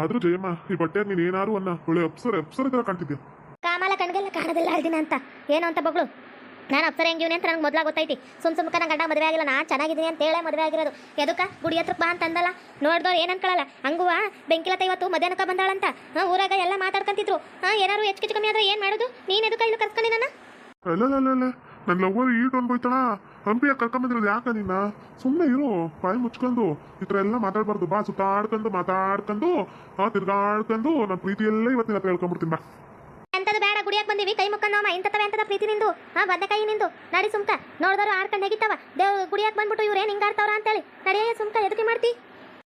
ಆದ್ರೂ ಜಯಮ್ಮ ಈ ಬಟ್ಟೆ ನೀನ್ ಏನಾರು ಅನ್ನ ಒಳ್ಳೆ ಅಪ್ಸರ ಅಪ್ಸರ ತರ ಕಾಣ್ತಿದ್ಯಾ? ಕಾಮಾಲ ಕಣ್ಗೆಲ್ಲ ಕಾಣೋದಿಲ್ಲ ಅಳ್ದಿನ ಅಂತ. ಏನು ಅಂತ ಬಗಳು ನಾನು ಅಪ್ಸರ ಹೆಂಗಿವ್ನಿ ಅಂತ ನಂಗೆ ಮೊದ್ಲಾಗ ಗೊತ್ತೈತಿ. ಸುಮ್ ಸುಮ್ಕ ನಂಗೆ ಗಂಡ ಮದುವೆ ಆಗಿಲ್ಲ ನಾ ಚೆನ್ನಾಗಿದ್ದೀನಿ ಅಂತ ಹೇಳೇ ಮದುವೆ ಆಗಿರೋದು. ಎದಕ್ಕ? ಗುಡಿ ಹತ್ರಕ್ಕೆ ಬಾ ಅಂತ ಅಂದಲ್ಲ ನೋಡ್ದವ್ರು ಏನು ಅನ್ಕೊಳ್ಳಲ್ಲ ಹಂಗುವ? ಬೆಂಕಿಲತ್ತ ಇವತ್ತು ಮಧ್ಯಾಹ್ನಕ್ಕೆ ಬಂದಾಳಂತ. ಹಾಂ ಊರಾಗ ಎಲ್ಲ ಮಾತಾಡ್ಕೊಂತಿದ್ರು. ಹಾಂ ಏನಾರು ಹೆಚ್ಚು ಕಮ್ಮಿ ಆದ್ರೆ ಏನು ಮಾಡೋದು? ನೀನು ಎದಕ್ಕ ಇಲ್ಲಿ ಕರ್ಸ್ಕೊಂಡು ನನ್ನ? ಅಲ್ಲಲ್ಲ ನನ್ನ ಲವ್ವರ್ ಈಟ್ ಅನ್ಬೋಯ್ತಾಳ ಹಂಪಿಯ ಕರ್ಕೊಂಬಂದಿರೋದು ಯಾಕ ನಿನ್ನ? ಸುಮ್ಮನೆ ಇರು ಬಾಯಿ ಮುಚ್ಕೊಂಡು. ಈ ಥರ ಎಲ್ಲ ಮಾತಾಡ್ಬಾರ್ದು. ಬಾ, ಸುತ್ತಾಡ್ಕೊಂಡು, ಮಾತಾಡ್ಕೊಂಡು, ಆ, ತಿರ್ಗಾಡ್ಕೊಂಡು ನನ್ನ ಪ್ರೀತಿ ಎಲ್ಲ ಇವತ್ತಿನ ಹತ್ರ ಹೇಳ್ಕೊಂಡ್ಬಿಡ್ತೀನಿ ಬಾ. ಅಂತದ ಬೇಡ ಗುಡಿಯಕ್ಕೆ ಬಂದಿವಿ. ಕೈ ಮುಕ್ಕಂದವ ಇಂಥತ್ತವ ಎಂತದ ಪ್ರೀತಿ ನಿಂದು? ಹಾ ಕೈ ನಿಂದು? ನಡಿ ಸುಮ್ಕ. ನೋಡಿದ್ರು ಆಡ್ಕೊಂಡು ಹೇಗಿತ್ತವ ದೇವ್, ಗುಡಿಯಾಗ ಬಂದ್ಬಿಟ್ಟು ಇವ್ರು ಏನು ಅಂತ ಆಡ್ತಾವ್ರ ಅಂತೇಳಿ. ನಡೆಯ ಸುಮ್ಕ, ಎದಕ್ಕೆ ಮಾಡ್ತಿ?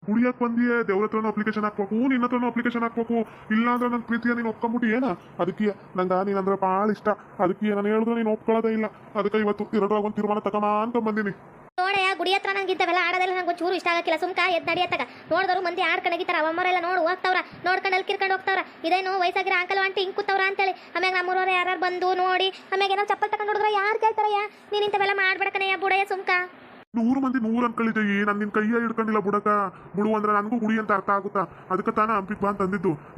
ಕುಡಿಯಕ್ ಬಂದಿಯೇ ದೇವ್ರ ಹತ್ರನೂ ಅಪ್ಲಿಕೇಶನ್ ಹಾಕ್ಬೇಕು, ನಿನ್ನ ಹತ್ರನೂ ಅಪ್ಲಿಕೇಶನ್ ಹಾಕ್ಬೇಕು ಇಲ್ಲ ಅಂದ್ರೆ ನನ್ನ ಪ್ರೀತಿಯ ನೀನು ಒಪ್ಕೊಂಬಿಟ್ಟು, ಏನ? ಅದಕ್ಕೆ ನಂಗೆ ನೀನಂದ್ರೆ ಭಾಳ ಇಷ್ಟ. ಅದಕ್ಕೆ ನಾನು ಹೇಳಿದ್ರೆ ನೀನು ಒಪ್ಕೊಳ್ಳೋದೇ ಇಲ್ಲ. ಅದಕ್ಕೆ ಇವತ್ತು ಎರಡರಾಗ ಒಂದು ತೀರ್ಮಾನ ತಗೊಂಬ ಅಂತ ಬಂದಿನಿ ನೋಡಯ್ಯ ಗುಡಿ ಹತ್ರ ನಂಗೆ ಇಂಥವೆಲ್ಲ ಆಡೋದೆಲ್ಲ ನಂಗೆ ಚೂರು ಇಷ್ಟ ಆಗಕ್ಕಿಲ್ಲ. ಸುಮ್ಕ ಎದ್ ನಡಿಯತ್ತಾಗ. ನೋಡಿದ್ರು ಮಂದಿ ಆಡ್ಕೊಂಡಾಗಿತ್ತಾರ ಅವಮ್ಮರೆಲ್ಲ ನೋಡಿ, ಹೋಗ್ತಾವ್ರ. ನೋಡ್ಕೊಂಡು ಅಲ್ಲಿ ಕಿರ್ಕೊಂಡು ಹೋಗ್ತಾವ್ರ. ಇದೇನು ವಯಸ್ಸಾಗಿರೋ ಅಂಕಲ್ ಆಂಟಿ ಹಿಂಗೆ ಕೂತವ್ರ ಅಂತೇಳಿ. ಆಮ್ಯಾಗ ನಮ್ಮೂರವ್ರು ಯಾರು ಬಂದು ನೋಡಿ, ಆಮ್ಯಾಗ ಏನೋ ಚಪ್ಪಲ್ ತಗೊಂಡು ನೋಡಿದ್ರೆ ಯಾರು ಕೇಳ್ತಾರಯ್ಯ? ನೀನು ಇಂಥವೆಲ್ಲ ಮಾಡ್ಬೇಡಕನಯ್ಯ ಬುಡಯ್ಯ ಸುಮ್ಕ. ನೂರು ಮಂದಿ ನೂರು ಅನ್ಕೊಳ್ಳಿದ್ದೆ ನಾನು ನಿನ್ ಕೈಯ ಹಿಡ್ಕೊಂಡಿಲ್ಲ ಬುಡಕ. ಬುಡು ಅಂದ್ರೆ ನನಗೂ ಗುಡಿ ಅಂತ ಅರ್ಥ ಆಗುತ್ತಾ? ಅದಕ್ಕೆ ತಾನ ಹಂಪಿಗೆ ಬಾ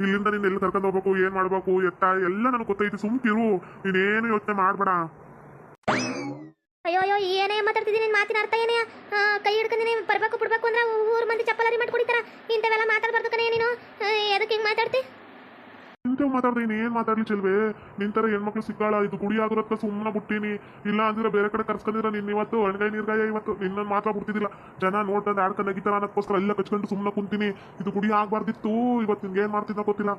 ಇಲ್ಲಿಂದ ನೀನು ಎಲ್ಲಿ ಕರ್ಕೊಂಡು ಹೋಗ್ಬೇಕು, ಏನ್ ಮಾಡ್ಬೇಕು, ಎತ್ತ, ಎಲ್ಲ ನನಗೆ ಗೊತ್ತೈತಿ, ಸುಮ್ಕಿರು. ನೀನೇನು ಯೋಚನೆ ಮಾಡಬೇಡ. ಅಯ್ಯೋ ಅಯ್ಯೋ, ಏನೇ ಮಾತಾಡ್ತಿದ್ದೀನಿ ನಿನ್ನ ಮಾತಿನ ಅರ್ಥ ಏನೇ? ಕೈ ಹಿಡ್ಕೊಂಡಿ ಬರ್ಬೇಕು, ಬಿಡ್ಬೇಕು ಅಂದ್ರೆ ಊರ್ ಮಂದಿ ಚಪ್ಪಲಾರಿ ಮಾಡಿ ಕುಡಿತಾರ ಇಂಥವೆಲ್ಲ ಮಾತಾಡ್ಬಾರ್ದು ಕಣೆ ನೀನು. ಅದಕ್ಕೆ ಹಿಂಗೆ ಮಾತಾಡ್ತಿ? ಇಂಥವ್ ಮಾತಾಡ್ದೆ ಏನು ಏನು ಮಾತಾಡ್ಲಿ ಚೆಲ್ವೆ? ನಿನ್ ಥರ ಹೆಣ್ಮಕ್ಳು ಸಿಕ್ಕಾಳ, ಇದು ಗುಡಿ ಆಗಿರತ್ತ ಸುಮ್ಮನೆ ಬಿಟ್ಟಿನಿ. ಇಲ್ಲ ಅಂದ್ರೆ ಬೇರೆ ಕಡೆ ಕರ್ಸ್ಕೊಂಡಿರ ನಿನ್ನ ಇವತ್ತು, ಅಣ್ಗಾಯಿ ನೀರ್ಗಾಯ ಇವತ್ತು. ನಿನ್ನ ಮಾತ್ರ ಬಿಡ್ತಿದ್ದಿಲ್ಲ. ಜನ ನೋಡ್ತಾ ಆಡ್ಕೊಂಡು ನಗಿತಾರ ಅನ್ನೋಕ್ಕೋಸ್ಕರ ಎಲ್ಲ ಕಚ್ಕೊಂಡು ಸುಮ್ಮನೆ ಕುಂತೀನಿ. ಇದು ಗುಡಿ ಆಗ್ಬಾರ್ದಿತ್ತು. ಇವತ್ತು ನಿಂಗೆ ಏನ್ ಮಾಡ್ತಿದ್ದ ಗೊತ್ತಿಲ್ಲ.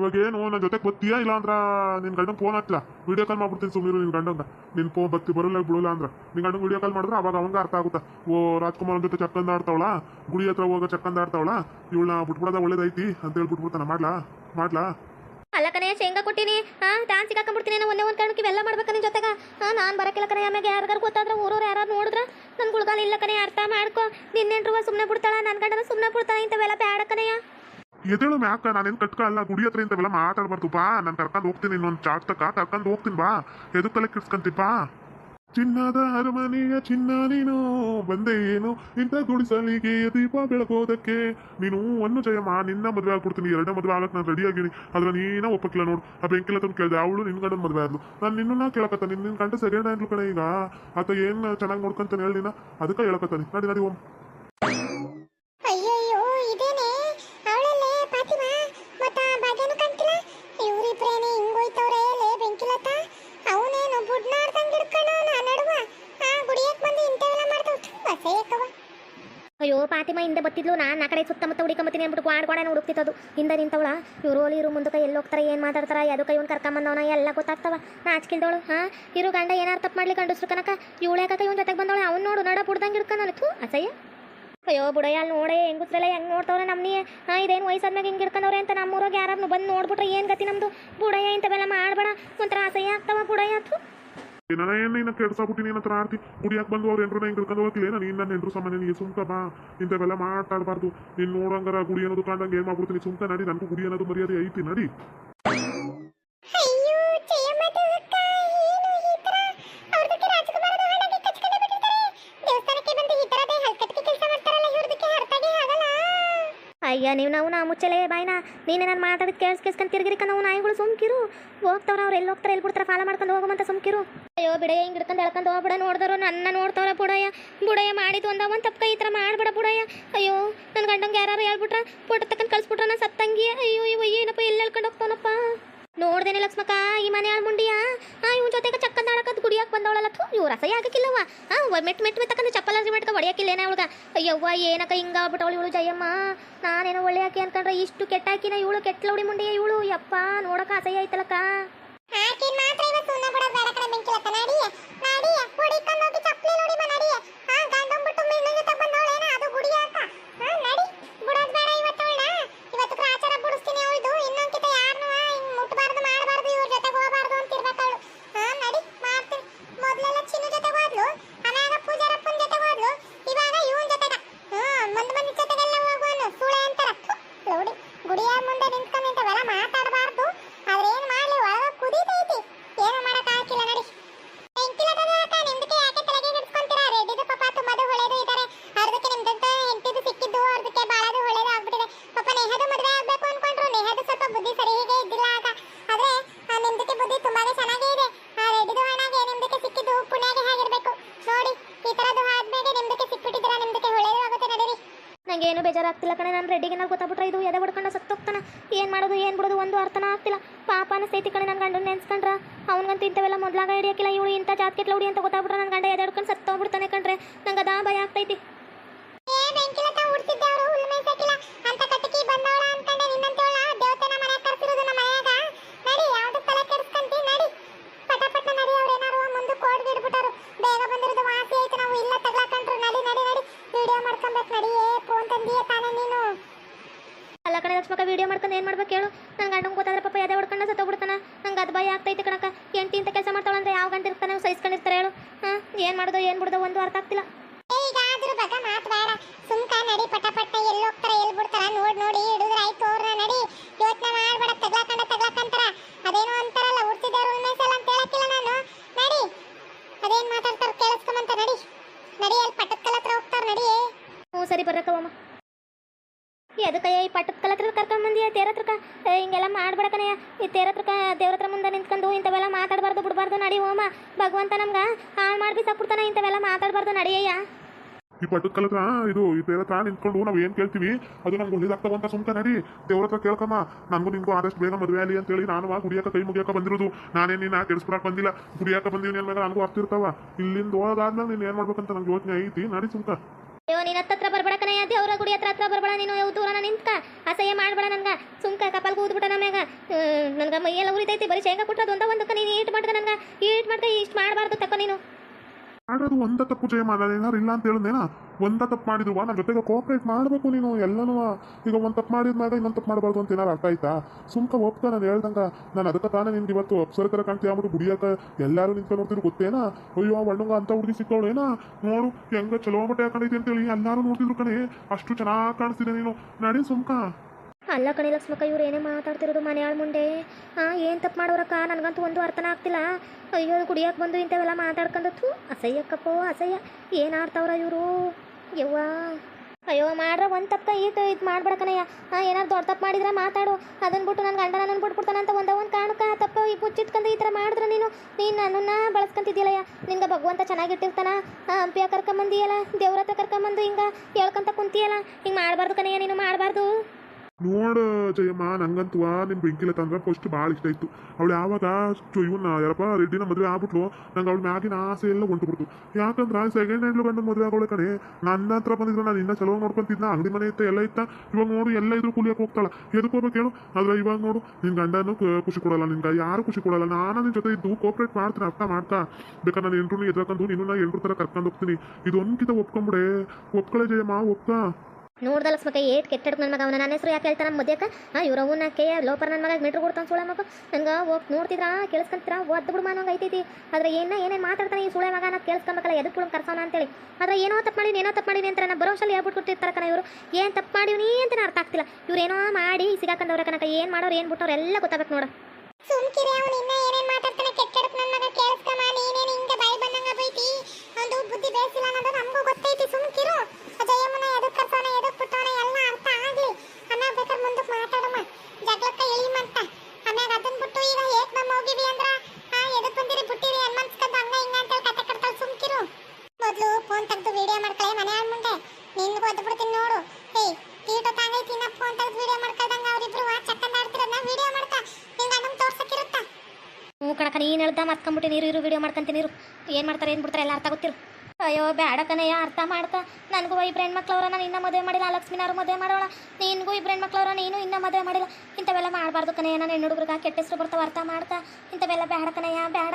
ಇವಾಗ ಏನು ನನ್ನ ಜೊತೆ ಬತ್ತೀಯಾ ಇಲ್ಲ ಅಂದ್ರ ನಿನ್ ಗಂಡಂಗೆ ಫೋನ್ ಹಚ್ಚಲ ವಿಡಿಯೋ ಕಾಲ್ ಮಾಡ್ಬಿಡ್ತೀನಿ ಸುಮ್ಮನೆ ನಿನ್ ಗಂಡಂಗ. ನಿನ್ ಫೋನ್ ಬತ್ತಿ ಬರಲ್ಲ, ಬಿಡಲ್ಲ ಅಂದ್ರ. ನಿನ್ ಗಂಡಂಗೆ ವಿಡಿಯೋ ಕಾಲ್ ಮಾಡಿದ್ರೆ ಅವಾಗ ಅವಂಗ ಅರ್ಥ ಆಗುತ್ತಾ? ಓ, ರಾಜ್ಕುಮಾರ್ ಜೊತೆ ಚಕ್ಕಂದ ಆಡ್ತಾವಳ? ಗುಡಿ ಹತ್ರ ಹೋಗೋ ಚಕ್ಕಂದ ಆಡ್ತಾವಳ? ಇವಳನ್ನ ಬಿಟ್ಬಿಡೋದ ಒಳ್ಳೇದೈತಿ ಅಂತ ಹೇಳಿ ಬಿಟ್ಬಿಡ್ತಾನ ಮಾಡ್ಲಾ? ಮಾಡ್ಲಾ? ಅಲ್ಲ ಕಣೆ, ಶೇಂಗಾ ಕೊಟ್ಟಿನಿ. ಹಾ ಡಾನ್ಸಿಗೆ ಹಾಕೊಂಡ್ಬಿಡ್ತೀನಿ. ನಾನು ಒಂದೇ ಒಂದು ಕಾರಣಕ್ಕೆ ಇವೆಲ್ಲ ಮಾಡ್ಬೇಕು ನಿನ್ನ ಜೊತೆಗೆ. ಹಾ ನಾನು ಬರಕಿಲ್ಲ ಕಣೆ, ಆಮ್ಯಾಗ ಯಾರಿಗಾರು ಗೊತ್ತಾದ್ರೆ ಊರವ್ರು ಯಾರು ನೋಡಿದ್ರೆ ನನ್ನ ಗುಳ್ಗಾಲ ಇಲ್ಲ ಕಣೆ, ಅರ್ಥ ಮಾಡ್ಕೊ. ನಿನ್ನೆಂಟ್ರುವ ಸುಮ್ಮನೆ ಬಿಡ್ತಾಳ? ನನ್ನ ಗಂಡನ ಸುಮ್ಮನೆ ಬಿಡ್ತಾಳ, ಇಂಥವೆಲ್ಲ ಬೇಡ ಕಣೆಯ ಎದೇಳು ಮ್ಯಾಕ, ನಾನೇನು ಕಟ್ಕ ಅಲ್ಲ ಗುಡಿ ಹತ್ರ ಇಂಥವೆಲ್ಲ ಮಾತಾಡ್ಬಾರ್ದು, ಬಾ. ನಾನು ಕರ್ಕೊಂಡು ಹೋಗ್ತೀನಿ ಇನ್ನೊಂದು ಚಾಟ್ ತಕ ಕರ್ಕೊಂಡು ಹೋಗ್ತೀನಿ ಬಾ. ಎದಕ್ಕೆ ತಲೆ ಬಾ. ಚಿನ್ನದ ಅರಮನೆಯ ಚಿನ್ನ ನೀನು ಬಂದೆ ಏನು, ಇಂಥ ಗುಡಿಸಲಿಗೆ ದೀಪ ಬೆಳಗೋದಕ್ಕೆ ನೀನು ಒಂದು ಜಯಮ್ಮ ನಿನ್ನ ಮದುವೆ ಆಗ್ಬಿಡ್ತೀನಿ, ಎರಡನೇ ಮದುವೆ ಆಗಕ್ಕೆ ನಾನು ರೆಡಿ ಆಗಿನಿ ಆದ್ರೆ ನೀನ ಒಪ್ಪಕ್ಕಿಲ್ಲ ನೋಡು. ಆ ಬೆಂಕಿಲ ತಂದು ಕೇಳಿದೆ, ಅವಳು ನಿನ್ನ ಗಂಡನ ಮದುವೆ ಆದ್ಲು. ನಾನು ನಿನ್ನ ಕೇಳಕತ್ತ ನಿನ್ನ ಗಂಡ ಸರಿಯಾದ ಅಂದ್ಲು ಕಡೆ ಈಗ. ಆತ ಏನು ಚೆನ್ನಾಗಿ ನೋಡ್ಕೊಂತಾನೆ ಹೇಳಿನ ಅದಕ್ಕ ಅದಕ್ಕೆ ಹೇಳಕತ್ತಾನೆ ನಡಿ ನಡಿ ಓಮ್ ಪಾತಿಮಾ ಹಿಂದೆ ಬತ್ತಿದ್ಲು, ನಾನು ಆ ಕಡೆ ಸುತ್ತಮುತ್ತ ಹುಡಿಕೊಂಬತ್ತೀನಿ ಅಂದ್ಬಿಟ್ಟು ಕ್ವಾಡ್ ಕ್ವಾಡೇನು ಹುಡುಕ್ತಿತ್ತದು ಹಿಂದೆ ನಿಂತವಳ, ಇವರು ಇರು ಮುಂದಕ್ಕೆ ಎಲ್ಲಿ ಹೋಗ್ತಾರೆ, ಏನು ಮಾತಾಡ್ತಾರ ಯಾವುದಕ್ಕೆ ಇವ್ನು ಕರ್ಕೊಂಬಂದವನ ಎಲ್ಲ ಗೊತ್ತಾಗ್ತವ. ನಾಚ್ಕಿಲ್ದವಳು ಹಾಂ? ಇರು ಗಂಡ, ಏನಾರು ತಪ್ಪು ಮಾಡ್ಲಿ ಗಂಡಸ್ರು ಕನಕ. ಇವಳೆ ಕೈ ಇವ್ನ ಜೊತೆಗೆ ಬಂದವಳೆ, ಅವ್ನು ನೋಡು, ನಡ ಬುಡ್ದಂಗೆ ಹಿಡ್ಕೊಂಡವನು ಥೂ ಅಸಯ್ಯ ಅಯ್ಯೋ ಬುಡಯ್ಯ, ಅಲ್ಲಿ ಹೆಂಗ್ ಹೆಂಗುಸ್ರೆಲ್ಲ ಹೆಂಗೆ ನೋಡ್ತವ್ರೆ ನಮ್ಮನಿ ಹಾಂ, ಇದೇನು ವಯಸ್ಸಾದ್ಮೇಲೆ ಹಿಂಗೆ ಹಿಡ್ಕೊಂಡವ್ರೆ ಅಂತ ನಮ್ಮೂರಾಗ ಯಾರು ಬಂದು ನೋಡ್ಬಿಟ್ರೆ ಏನು ಗತಿ ನಮ್ಮದು ಬುಡಯ್ಯ, ಇಂಥವೆಲ್ಲ ಮಾಡಬೇಡ. ಒಂಥರ ಅಸಹ್ಯ ಆಗ್ತವ ಬುಡಯ್ಯ, ಥೂ. ನಾನು ಏನು ನಿನ್ನ ಕೆಡ್ಸಾಬಿಟ್ಟು ನೀನು ಹತ್ರ ಆಡ್ತಿ ಕುಡಿಯಕ್ಕೆ ಬಂದು ಅವ್ರು ಎಂಟ್ರನ್ನ ಹಿಂಗೆ ಕರ್ಕೊಂಡು ಹೋಗ್ಲಿಲ್ಲ ನೀನು ನನ್ನ ಎಂಟ್ರು ಸಾಮಾನ್ಯ ನೀನು ಸುಮ್ಕ ಬಾ. ಇಂಥವೆಲ್ಲ ಮಾತಾಡಬಾರ್ದು. ನೀನು ನೋಡಂಗಾರ ಗುಡಿ ಅನ್ನೋದು ಕಾಣ್ದಂಗೆ ಏನ್ ಮಾಡ್ಬಿಡ್ತೀನಿ ಸುಮ್ಕ ನಡಿ. ನನಗೂ ಗುಡಿ ಅನ್ನೋದು ಮರ್ಯಾದೆ ಐತಿ, ನಡಿ. ನೀವು ನಾವು ನಾ ಮುಚ್ಚಲೆ ಬಾಯ್ನ, ನೀನು ನಾನು ಮಾತಾಡಿದ್ ಕೇಳಿಸ್ ಕೇಳ್ಸ್ಕೊಂಡು ತಿರ್ಗಿರಿಕ ನಾವು ನಾಯಿಗಳು ಸುಮ್ಕಿರು. ಹೋಗ್ತಾವ್ರ ಅವ್ರು ಎಲ್ಲಿ ಹೋಗ್ತಾರೆ ಎಲ್ಲಿ ಬಿಡ್ತಾರೆ ಫಾಲೋ ಮಾಡ್ಕೊಂಡು ಹೋಗುವಂತ ಸುಮ್ಕಿರು. ಅಯ್ಯೋ ಬಿಡಯ್ಯ, ಹಿಂಗೆ ಹಿಡ್ಕೊಂಡು ಎಳ್ಕೊಂಡು ಹೋಗ್ಬಿಡ ನೋಡಿದ್ರು ನನ್ನ ನೋಡ್ತಾವ್ರ ಬುಡಯ್ಯ. ಬುಡಯ್ಯ ಮಾಡಿದ್ದು ಒಂದ ಒಂದು ತಪ್ಪ ಈ ಥರ ಮಾಡ್ಬಿಡ ಬುಡಯ್ಯ. ಅಯ್ಯೋ ನನ್ನ ಗಂಡಂಗೆ ಯಾರು ಹೇಳ್ಬಿಟ್ರ, ಫೋಟೋ ತಕ್ಕಂಡು ಕಳ್ಸ್ಬಿಟ್ರ ನಾ ಸತ್ತಂಗಿ. ಅಯ್ಯೋ, ಇವ ಏನಪ್ಪ ಎಲ್ಲಿ ಹೇಳ್ಕೊಂಡು ಹೋಗ್ತಾನಪ್ಪ. ನೋಡ್ದೇನೆ ಲಕ್ಷ್ಮಕ್ಕ, ಈ ಮನೆ ಆಳ್ಮುಂಡಿಯಾ ಆ, ಇವನ್ ಜೊತೆಗೆ ಚಕ್ಕಂದ ಆಡಕದ್ ಗುಡಿಯಾಕ ಬಂದವಳಲ್ಲ ಥೂ ಇವು ಅಸಹ್ಯ ಆಗಕ್ಕಿಲ್ಲವ ಆ ಮೆಟ್ ಮೆಟ್ ಮೆತ್ತಕಂದು ಚಪ್ಪಲ್ ಅರ್ಜಿ ಮೆಟ್ಕ ಹೊಡಿಯಕ್ಕಿಲ್ಲ ಏನ ಅವಳಗ. ಅಯ್ಯವ್ವ, ಏನಕ್ಕ ಹಿಂಗ ಆಗ್ಬಿಟ್ಟವಳು ಇವಳು ಜಯಮ್ಮ? ನಾನೇನೋ ಒಳ್ಳೆ ಹಾಕಿ ಅನ್ಕೊಂಡ್ರೆ ಇಷ್ಟು ಕೆಟ್ಟಾಕಿನ ಇವಳು ಕೆಟ್ಲೌಡಿ ಮುಂಡಿಯ ಇವಳು. ಯಪ್ಪ, ನೋಡಕ ಅಸಹ್ಯ ಐತಲಕ್ಕ. ಹಾಕಿ ಮಾತ್ರ ಇವತ್ತು ಸುಣ್ಣ ಬಿಡೋದ್ ಬೇಡ ಕಡೆ ಬೆಂಕಿಲತ್ತ ನಡಿಯ ನಡಿಯ, ಹೊಡಿಕೊಂಡು ಹೋಗಿ ಚಪ್ಪಲಿ ನೋಡಿ ನಡಿಯ ಹಾ ಗಂಡನ್ ಬಿಟ್ಟು ಮಿಣ್ಣನ್ ಜೊತೆ ಬಂದವಳೇನ ಅದು ಗುಡಿಯಾಕ ಹಾ ನಡಿ ಬಿಡೋದ್ ಬೇಡ ಇವತ್ತು ಅವಳ ಇವತ್ತು ಆಚಾರ ಬಿಡಿಸ್ತೀನಿ ಅವಳ್ದು ಇನ್ನೊಂದ್ಕಿತ ಯಾರನ್ನೂ ಹಿಂಗ್ ಮುಟ್ಬಾರ್ದು ಮಾಡಬಾರ್ದು ಇವ್ರ ಜೊತೆಗೆ ಹೋಗಬಾರ್ದು ಅಂತ ಇರ್ಬೇಕು ಅವಳು ಹಾ ನಡಿ ಮಾಡ್ತೀನಿ ಮೊದ್ಲೆಲ್ಲ ಚಿನ್ನು ಜೊತೆ ಹೋದ್ಲು ಆಮ್ಯಾಗ ಪೂಜಾರಪ್ಪನ ಜೊತೆ ಹೋದ್ಲು ಇವಾಗ ಇವನ್ ಜೊತೆಗ ಹ್ಮ್ ಮಂದಿ ಮಂದಿ ಜೊತೆಗೆಲ್ಲ ಹೋಗುವನು ಸೂಳೆ ಅಂತಾರ ಥು, ಲೌಡಿ ಗುಡಿಯ ಮುಂದೆ ನಿಂತ್ಕೊಂಡು ಬೇಜಾರಾಗ್ತಿಲ್ಲ ಕಣೆ, ನಾನು ರೆಡ್ಡಿಗೆ ನಾವು ಗೊತ್ತಾಗ್ಬಿಟ್ರೆ ಇದು ಎದೆ ಹೊಡ್ಕೊಂಡು ಸತ್ತೋಗ್ತಾನ ಏನು ಮಾಡೋದು, ಏನು ಬಿಡೋದು ಒಂದು ಅರ್ಥನ ಆಗ್ತಿಲ್ಲ. ಪಾಪ ಅನಿಸ್ತೈತಿ ಕಣೆ ನನ್ನ ಗಂಡನ ನೆನ್ಸ್ಕೊಂಡ್ರ? ಅವ್ನಿಗಂತ ಇಂಥವೆಲ್ಲ ಮೊದ್ಲಾಗ ಹಿಡಿಯಕ್ಕಿಲ್ಲ ಇವಳು ಇಂಥ ಜಾತ್ಕೆಟ್ಲ ಹುಡಿ ಅಂತ ಗೊತ್ತಾಗ್ಬಿಟ್ರೆ ನನ್ನ ಗಂಡ ಎದೆ ಹೊಡ್ಕೊಂಡು ಸತ್ತೋಗ್ಬಿಡ್ತಾನೆ ಕಣ್ರೆ. ನಂಗೆ ಅದಾ ಭಯ ಆಗ್ತೈತಿ. ಲಕ್ಷ್ಮಕ್ಕ ವಿಡಿಯೋ ಮಾಡ್ಕೊಂಡು ಏನು ಮಾಡ್ಬೇಕು ಹೇಳು. ನನ್ನ ಗಂಡಂಗೆ ಗೊತ್ತಾದ್ರೆ ಪಾಪ ಎದೆ ಹೊಡ್ಕೊಂಡು ಸತ್ತೋಗ್ಬಿಡ್ತಾನ. ನಂಗೆ ಅದು ಭಯ ಆಗ್ತೈತೆ ಕಣಕ ಎಂಟಿ ಅಂತ ಕೆಲಸ ಮಾಡ್ತಾಳಂದ್ರೆ ಯಾವ ಗಂಟೆ ಇರ್ತಾನೆ ಸಹಿಸ್ಕೊಂಡಿರ್ತಾರೆ ಹೇಳು. ಹಾಂ, ಏನು ಮಾಡೋದು, ಏನು ಬಿಡೋದು, ಒಂದು ಅರ್ಥ ಆಗ್ತಿಲ್ಲ. ಈಗ ಅದ್ರ ಬಗ್ಗೆ ಮಾತು ಬೇಡ. ಸುಮ್ಕ ನಡಿ, ಪಟ ಪಟ, ಎಲ್ಲಿ ಹೋಗ್ತಾರೆ, ಎಲ್ಲಿ ಬಿಡ್ತಾರ, ನೋಡಿ ನೋಡಿ, ಹಿಡಿದ್ರ ಆಯ್ತು ಅವ್ರನ್ನ ನಡಿ ಯೋಚನೆ ಮಾಡ್ಬೇಡ ತಗ್ಲಾಕಂಡ ತಗ್ಲಾಕಂತಾರ ಅದೇನೋ ಅಂತಾರಲ್ಲ ಉಡ್ತಿದ್ದೇವ್ರು ಉಳ್ಮೇಸಲ್ಲ ಅಂತ ಹೇಳಕ್ಕಿಲ್ಲ ನಾನು ನಡಿ ಅದೇನ್ ಮಾತಾಡ್ತಾರ ಕೇಳಿಸ್ಕೊಂಬಂತ ನಡಿ ನಡಿ ಅಲ್ಲಿ ಪಟ್ಟದ ಹತ್ರ ಹೋಗ್ತಾರ ನಡಿ ಹ್ಞೂ ಸರಿ ಬರ್ರಕ್ಕವಮ್ಮ ಎದಕ್ಕೆ ಈ ಪಟ್ಟದ ಕಲತ್ರ ಕರ್ಕೊಂಡು ಬಂದಿಯ ತೇರ ಹತ್ರಕ್ಕ ಏ, ಹಿಂಗೆಲ್ಲ ಮಾಡ್ಬೇಡ ಕಣಯ್ಯ ಈ ತೇರ ಹತ್ರಕ್ಕ ದೇವ್ರ ಹತ್ರ ಮುಂದೆ ನಿಂತ್ಕೊಂಡು ಇಂಥವೆಲ್ಲ ಮಾತಾಡಬಾರ್ದು ಬಿಡಬಾರ್ದು ನಡಿ ಹೋಮ ಭಗವಂತ ನಮ್ಗೆ? ಹಾಳು ಮಾಡಿ ಬಿಸಾಕ್ಬಿಡ್ತಾನೆ ಇಂಥವೆಲ್ಲ ಮಾತಾಡಬಾರ್ದು ನಡೆಯಯ್ಯ. ಈ ಪಟ್ಟದ ಕಲತ್ರ, ಇದು, ಈ ದೇವ್ರ ಹತ್ರ ನಿಂತ್ಕೊಂಡು ನಾವು ಏನ್ ಕೇಳ್ತೀವಿ, ಅದು ನಮ್ಗೆ ಒಳ್ಳೇದಾಗ್ತಾವ ಅಂತ ಸುಮ್ಕ ನಡಿ. ದೇವ್ರ ಹತ್ರ ಕೇಳ್ಕಮ್ಮ ನನಗೂ ನಿಂಗೂ ಆದಷ್ಟು ಬೇಗ ಮದುವೆ ಆಗಲಿ ಅಂತೇಳಿ ನಾನು ಆ ಗುಡಿಯಾಕ ಕೈ ಮುಗಿಯಾಕ ಬಂದಿರೋದು. ನಾನೇ ನೀನು ಕೆಡಿಸ್ಬಿಡಕ್ಕೆ ಬಂದಿಲ್ಲ. ಗುಡಿಯಾಕ ಬಂದೀನಿ ಅಂದಾಗ ನನಗೂ ಆಗ್ತಿರ್ತಾವ ಇಲ್ಲಿಂದ ಹೋದಾದ್ಮೇಲೆ ನೀನು ಏನು ಮಾಡ್ಬೇಕಂತ ನಂಗೆ ಯೋಚನೆ ಐತಿ, ನಡಿ ಸುಮ್ಕ ಅಯ್ಯೋ ನೀನು ಹತ್ತತ್ರ ಬರಬೇಡ ಕಣಯ್ಯ ದೇವ್ರ ಗುಡಿ ಹತ್ರ ಹತ್ರ ಬರ್ಬೇಡ. ನೀನು ಯಾವ ದೂರನ ನಿಂತ್ಕ. ಅಸಹ್ಯ ಮಾಡ್ಬೇಡ ನನ್ಗೆ. ಸುಮ್ಕ ಕಪಲ್ ಕೂದ್ಬಿಟ್ಟ ನಮ್ಯಾಗ ನನ್ಗೆ ಮೈಯೆಲ್ಲ ಉರಿತೈತಿ. ಬರೀ ಶೇಂಗಾ ಕೊಟ್ಟದು ಒಂದ ಒಂದಕ್ಕ ನೀನು ಈಟ್ ಮಾಡ್ತಾ ನನ್ಗೆ. ಈಟ್ ಮಾಡ್ತಾ ಇಷ್ಟು ಮಾಡಬಾರ್ದು ತಕೋ ನೀನು. ಮಾಡೋದು ಒಂದ ತಪ್ಪು ಜಯ ಮಾಡಲ್ಲ. ಏನಾರು ಇಲ್ಲ ಅಂತ ಹೇಳಿದ್ನೇನ? ಒಂದ ತಪ್ಪು ಮಾಡಿದ್ರು. ನನ್ನ ಜೊತೆಗೆ ಕೋಆಪರೇಟ್ ಮಾಡಬೇಕು ನೀನು. ಎಲ್ಲನೂ, ಈಗ ಒಂದು ತಪ್ಪು ಮಾಡಿದ್ಮ್ಯಾಗ ಇನ್ನೊಂದು ತಪ್ಪು ಮಾಡಬಾರ್ದು ಅಂತ ಏನಾರು ಅರ್ಥ ಆಯ್ತಾ? ಸುಮ್ಕ ಒಪ್ಕ, ನಾನು ಹೇಳ್ದಂಗ. ನಾನು ಅದಕ್ಕೆ ತಾನೇ ನಿನ್ಗೆ ಇವತ್ತು ಅಪ್ಸರಕರ ಕಾಣ್ತಿ ಆಗ್ಬಿಟ್ಟು ಗುಡಿಯಾಕ ಎಲ್ಲರೂ ನಿಂತ್ಕೊಂಡು ನೋಡ್ತಿದ್ರು ಗೊತ್ತೇನ? ಅಯ್ಯೋ ಒಣ್ಣಂಗ ಅಂತ ಹುಡುಗಿ ಸಿಕ್ಕವಳೇನಾ ನೋಡು, ಹೆಂಗ ಚಲೋ ಬಟ್ಟೆ ಅಂತ ಅಂತೇಳಿ ಎಲ್ಲರೂ ನೋಡ್ತಿದ್ರು ಕಣೆ. ಅಷ್ಟು ಚೆನ್ನಾಗಿ ಕಾಣಿಸ್ತಿದೆ ನೀನು. ನಡಿ ಸುಮ್ಕ. ಅಲ್ಲ ಕಣಿ ಲಕ್ಷ್ಮಕ್ಕ, ಇವ್ರು ಏನೇ ಮಾತಾಡ್ತಿರೋದು ಮನೆಯಾಳ ಮುಂದೆ? ಹಾಂ ಏನು ತಪ್ಪು ಮಾಡೋರಕ್ಕ? ನನಗಂತೂ ಒಂದು ಅರ್ಥನ ಆಗ್ತಿಲ್ಲ. ಅಯ್ಯೋ, ಕುಡಿಯೋಕೆ ಬಂದು ಇಂಥವೆಲ್ಲ ಮಾತಾಡ್ಕೊಂಡು ಥೂ ಅಸಹ್ಯಕ್ಕಪ್ಪೋ ಅಸಹ್ಯ. ಏನು ಆಡ್ತಾವ್ರ ಇವರು? ಯವ್ವ. ಅಯ್ಯೋ, ಮಾಡ್ರ ಒಂದು ತಪ್ಪ ಈಟು ಇದು ಮಾಡ್ಬೇಡ ಕಣಯ್ಯ. ಹಾಂ ಏನಾದ್ರು ದೊಡ್ಡ ತಪ್ಪು ಮಾಡಿದ್ರೆ ಮಾತಾಡು. ಅದನ್ ಬಿಟ್ಟು ನನ್ನ ಗಂಡ ನನ್ನ ಬಿಟ್ಬಿಡ್ತಾನಂತ ಒಂದ ಒಂದು ಕಾರಣಕ್ಕೆ ಆ ತಪ್ಪ ಈ ಮುಚ್ಚಿಟ್ಕೊಂಡು ಈ ಥರ ಮಾಡಿದ್ರೆ ನೀನು ನೀನು ನನ್ನನ್ನು ಬಳಸ್ಕೊಂತಿದ್ದೀಲಯ್ಯ ನಿನ್ಗೆ ಭಗವಂತ ಚೆನ್ನಾಗಿಟ್ಟಿರ್ತಾನ ಹಂಪಿಯ ಕರ್ಕೊಂಬಂದಿಯಲ್ಲ, ದೇವ್ರ ಹತ್ರ ಕರ್ಕೊಂಬಂದು ಹಿಂಗೆ ಹೇಳ್ಕೊಂತ ಕುಂತಿಯಲ್ಲ. ಹಿಂಗೆ ಮಾಡಬಾರ್ದು ಕನಯ್ಯ ನೀನು ಮಾಡಬಾರ್ದು. ನೋಡು ಜಯಮ್ಮ, ನಂಗಂತೂ ನಿಮ್ಮ ಬೆಂಕಿಲತ್ತ ಅಂದ್ರೆ ಫಸ್ಟ್ ಭಾಳ ಇಷ್ಟ ಇತ್ತು. ಅವಳು ಯಾವಾಗ ಇವನ್ನ ಯಾರಪ್ಪ, ರೆಡ್ಡಿನ ಮದುವೆ ಆಗ್ಬಿಟ್ಲು, ನಂಗೆ ಅವಳ ಮ್ಯಾಗಿನ ಆಸೆ ಎಲ್ಲ ಹೊಂಟು ಬಿಡ್ತು. ಯಾಕಂದ್ರೆ ಸೆಕೆಂಡ್ ಹ್ಯಾಂಡ್ಲು ಗಂಡು ಮದುವೆ ಆಗೋಳೆ ಕಡೆ ನನ್ನ ಹತ್ರ ಬಂದಿದ್ರು ನಾನು ಇನ್ನ ಚಲೋ ನೋಡ್ಕೊಂತಿದ್ನ, ಅಂಗಡಿ ಮನೆ ಇತ್ತ ಎಲ್ಲ ಇತ್ತ. ಇವಾಗ ನೋಡು, ಎಲ್ಲ ಇದ್ರು ಕೂಲಿಯಕ್ಕೆ ಹೋಗ್ತಾಳ. ಎದಕ್ಕೆ ಹೇಳು? ಆದ್ರೆ ಇವಾಗ ನೋಡು, ನಿನ್ ಗಂಡನೂ ಖುಷಿ ಕೊಡಲ್ಲ, ನಿನ್ಗೆ ಯಾರು ಖುಷಿ ಕೊಡಲ್ಲ. ನಾನು ನಿನ್ ಜೊತೆ ಇದ್ದು ಕೋಪರೇಟ್ ಮಾಡ್ತೀನಿ, ಅರ್ಥ ಮಾಡ್ತಾ ಬೇಕಾದ್ರೆ ನಾನು ಎಂಟ್ರು ಎದ್ರಕಂದು ನಿನ್ನ ಎಲ್ರ ಥರ ಕರ್ಕೊಂಡು ಹೋಗ್ತೀನಿ. ಇದು ಒಂದ್ಕಿತ ಒಪ್ಕೊಂಬಿಡೆ. ಒಪ್ಕೊಳ್ಳೆ ಜಯಮ್ಮ, ಒಪ್ಕ. ನೋಡ್ದ ಲಕ್ಷ್ಮಕ್ಕ ಏಟ್ ಕೆಟ್ಟಡ್ ನನ್ನ ಮಗ, ಅವನ ನನ್ನ ಹೆಸರು ಯಾಕೆ ಹೇಳ್ತಾನೆ ಮದ್ಯಕ್ಕೆ? ಹಾಂ ಇವ್ರ ಅವನ ಕೇಯ ಲೋಪರ್ ನನ್ನ ಮಗ, ಮೀಟ್ರ್ ಕೊಡ್ತಾನೆ ಸುಳೆ ಮಗ. ನಂಗೆ ಹೋಗಿ ನೋಡ್ತಿದ್ರ ಕೇಳಿಸ್ಕೊಂತೀರ ಒದ್ದು ಬಿಡು ಮಾನಂಗೆ ಐತೈತಿ. ಆದರೆ ಏನ ಏನೇನು ಮಾತಾಡ್ತಾನೆ ಈ ಸುಳೆ ಮಗ ನಾ ಕೇಳಿಸ್ಕೊಂಬೇಕಲ್ಲ ಎದಕ್ಕೆ ಬಿಡು ಕರ್ಸೋಣ ಅಂತೇಳಿ. ಆದರೆ ಏನೋ ತಪ್ಪು ಮಾಡಿನಿ ಏನೋ ತಪ್ಪು ಮಾಡಿನಿ ಅಂತ ನಾನು ಬರೋಷಲ್ಲಿ ಹೇಳ್ಬಿಟ್ಟು ಕಣ ಇವರು. ಏನು ತಪ್ಪು ಮಾಡಿವ್ನಿ ಅಂತ ಅರ್ಥ ಆಗ್ತಿಲ್ಲ. ಇವ್ರು ಏನೋ ಮಾಡಿ ಸಿಗಾಕಂದವ್ರ ಕನಕ ಏನು ಮಾಡೋರು, ಏನು ಬಿಟ್ಟವ್ರು ಎಲ್ಲ ಗೊತ್ತಾಗಬೇಕು ನೋಡು. ಇನ್ನ ಏನೇನ್ ಕೆಟ್ಟಡಕ್ ಮಗ ಬಾಯಿ ಬಂದಂಗ ಒಂದು ಬುದ್ಧಿ ಬೇಸಿಲ್ಲ ಅನ್ನೋದು ನಮಗೂ ಗೊತ್ತೈತಿ ಸುಮ್ಕಿರು. ಒದ್ದು ಬಿಡ್ತೀನಿ ನೋಡು. ಹೇ, ತೀಟು ತಾಂಗೈತಿ ನಾ ಫೋನ್ ವಿಡಿಯೋ ಮಾಡ್ಕೊಳ್ದಂಗ ಅವ್ರಿಬ್ರು ವಾ ಚಕ್ಕಂದ ಆಡ್ತಿರೋದ್ನ ವಿಡಿಯೋ ಮಾಡ್ಕ ನಿಂಗ ಅಣ್ಣಂಗ್ ತೋರ್ಸಕ್ಕಿರುತ್ತ? ಹ್ಞೂ ಕಣಕ ನೀನು ಹೇಳ್ದ ಮತ್ಕೊಂಬಿಟ್ಟು ನೀರು, ಇರು ವಿಡಿಯೋ ಮಾಡ್ಕೊಂತೀನಿ ನೀರು ಏನು ಮಾಡ್ತಾರೆ, ಏನು ಬಿಡ್ತಾರೆ, ಎಲ್ಲ ಅರ್ಥ ಗೊತ್ತಿರು. ಅಯ್ಯೋ ಬೇಡ ಕಣಯ್ಯ ಅರ್ಥ ಮಾಡ್ತಾ. ನನಗೂ ಇಬ್ರು ಹೆಣ್ಮಕ್ಳವ್ರ ನಾನು ಇನ್ನೂ ಮದುವೆ ಮಾಡಿಲ್ಲ. ಲಕ್ಷ್ಮಿನಾರು ಮದುವೆ ಮಾಡೋಣ ನಿನಗೂ ಇಬ್ರು ಹೆಣ್ಮಕ್ಳವ್ರ ನೀನು ಇನ್ನೂ ಮದುವೆ ಮಾಡಿಲ್ಲ. ಇಂಥವೆಲ್ಲ ಮಾಡಬಾರ್ದು ಕಣಯ್ಯ ನಾನು ಹೆಣ್ಣು ಕೆಟ್ಟ ಹೆಸರು ಬರ್ತಾವ, ಅರ್ಥ ಮಾಡ್ತಾ. ಇಂಥವೆಲ್ಲ ಬೇಡ ಕಣಯ್ಯ ಬೇಡ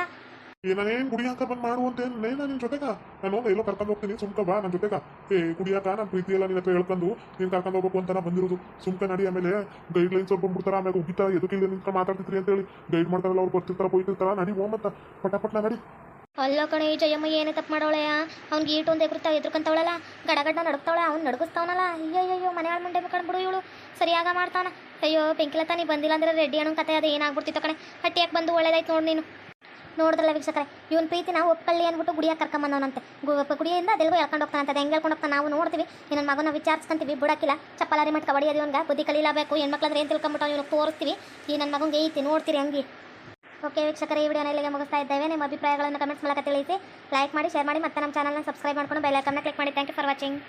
ನಾನೇನ್ ಕುಡಿಯಾಕ ಬಂದ್ ಮಾಡುವಂತ ಅಂತ ನೇನ ನಿನ್ ಜೊತೆಗ. ನಾನು ಎಲ್ಲೋ ಕರ್ಕೊಂಡು ಹೋಗ್ತೀನಿ, ಸುಮ್ಕ ಬಾ ನನ್ನ ಜೊತೆಗ. ಏ, ಕುಡಿಯಾಕ ನಾನು ಪ್ರೀತಿ ಎಲ್ಲ ನಿನ್ನ ಹೇಳ್ಕೊಂಡು ನೀನ್ ಕರ್ಕೊಂಡು ಹೋಗ್ಬೇಕು ಅಂತ ಬಂದಿರೋದು. ಸುಮ್ಕ ನಡಿ ಆಮೇಲೆ ಗೈಡ್ ಲೈನ್ಸ್ ಅವ್ರು ಬಂದ್ಬಿಡ್ತಾರ ಆಮೇಲೆ ಉಗಿತಾ ಎದಕ್ಕೆ ಇಲ್ಲಿ ನಿಂತ್ಕೊಂಡು ಮಾತಾಡ್ತಿದ್ರಿ ಅಂತ ಹೇಳಿ ಗೈಡ್ ಮಾಡ್ತಾರಲ್ಲ, ಅವ್ರು ಬರ್ತಿರ್ತಾರ ಹೋಯ್ತಿರ್ತಾರ ನಡಿ ಹೋಮತ್ತ ಮತ್ತ. ಪಟ್ನ ನಡಿ. ಅಲ್ಲ ಕಣೆ ಈ ಜಯಮ್ಮ ಏನೇ ತಪ್ಪು ಮಾಡೋಳೆ ಅವ್ನಿಗೆ ಈಟು ಒಂದು ಎದುರ್ತಾ ಗಡ ಗಡಗಡ್ಡ ನಡಕ್ತಾವಳೆ, ಅವ್ನು ನಡಗಿಸ್ತಾವನಲ್ಲ. ಅಯ್ಯೋ ಅಯ್ಯೋ ಮನೆ ಹಾಳು ಮುಂಡೆ ಬಿಡು ಇವಳು. ಸರಿಯಾಗ ಮಾಡ್ತಾನ. ಅಯ್ಯೋ, ಬೆಂಕಿಲತ್ತ ನೀ ಬಂದಿಲ್ಲ ಅಂದ್ರೆ ರೆಡ್ಡಿ ಅನ್ನೋ ಕತೆ ಅದು ಏನಾಗ್ಬಿಡ್ತಿತ್ತು ಕಣೆ. ಹಟ್ಟಿಯಾಕೆ ಬಂದು ಒಳ್ಳೇದಾಯ್ತು ನೋಡಿ ನೀನು. ನೋಡಿದ್ರಲ್ಲ ವೀಕ್ಷಕರೇ, ಇವನ್ ಪ್ರೀತಿ ನಾವು ಒಪ್ಕೊಳ್ಳಿ ಅಂದ್ಬಿಟ್ಟು ಗುಡಿಯಾಗ ಕರ್ಕೊಂಬಂದವನಂತೆ. ಗುಡಿಯಿಂದ ಅದೆಲ್ಗೋ ಎಳ್ಕೊಂಡು ಹೋಗ್ತಾನಂತೆ ಅದು ಹೆಂಗೆ ಹೇಳ್ಕೊಂಡು ಹೋಗ್ತಾನೆ ನಾವು ನೋಡ್ತೀವಿ. ನನ್ನ ಮಗನ ವಿಚಾರಿಸ್ಕೊಂತೀವಿ ಬಿಡಕ್ಕಿಲ್ಲ ಚಪ್ಪಲಾರಿ ಮಟ್ಕ ಹೊಡಿಯೋದು ಇವನ್ಗೆ, ಬುದ್ಧಿ ಕಲೀಲಬೇಕು. ಹೆಣ್ಮಕ್ಳಂದ್ರೆ ಏನು ತಿಳ್ಕೊಂಬಿಟ್ಟು ಇವನು ತೋರಿಸ್ತೀವಿ. ಈ ನನ್ನ ಮಗನಿಗೆ ಐತಿ, ನೋಡ್ತೀರಿ ಹಂಗೆ. ಓಕೆ ವೀಕ್ಷಕರೇ, ಈ ವಿಡಿಯೋನ ಇಲ್ಲಿಗೆ ಮುಗಿಸ್ತಾ ಇದ್ದೇವೆ. ನಿಮ್ಮ ಅಭಿಪ್ರಾಯಗಳನ್ನು ಕಮೆಂಟ್ಸ್ ಮೂಲಕ ತಿಳಿಸಿ. ಲೈಕ್ ಮಾಡಿ, ಶೇರ್ ಮಾಡಿ, ಮತ್ತೆ ನಮ್ಮ ಚಾನಲ್ನ ಸಬ್ಸ್ಕ್ರೈಬ್ ಮಾಡ್ಕೊಂಡು ಬೆಲ್ ಐಕನ್ನ ಕ್ಲಿಕ್ ಮಾಡಿ. Thank you for watching.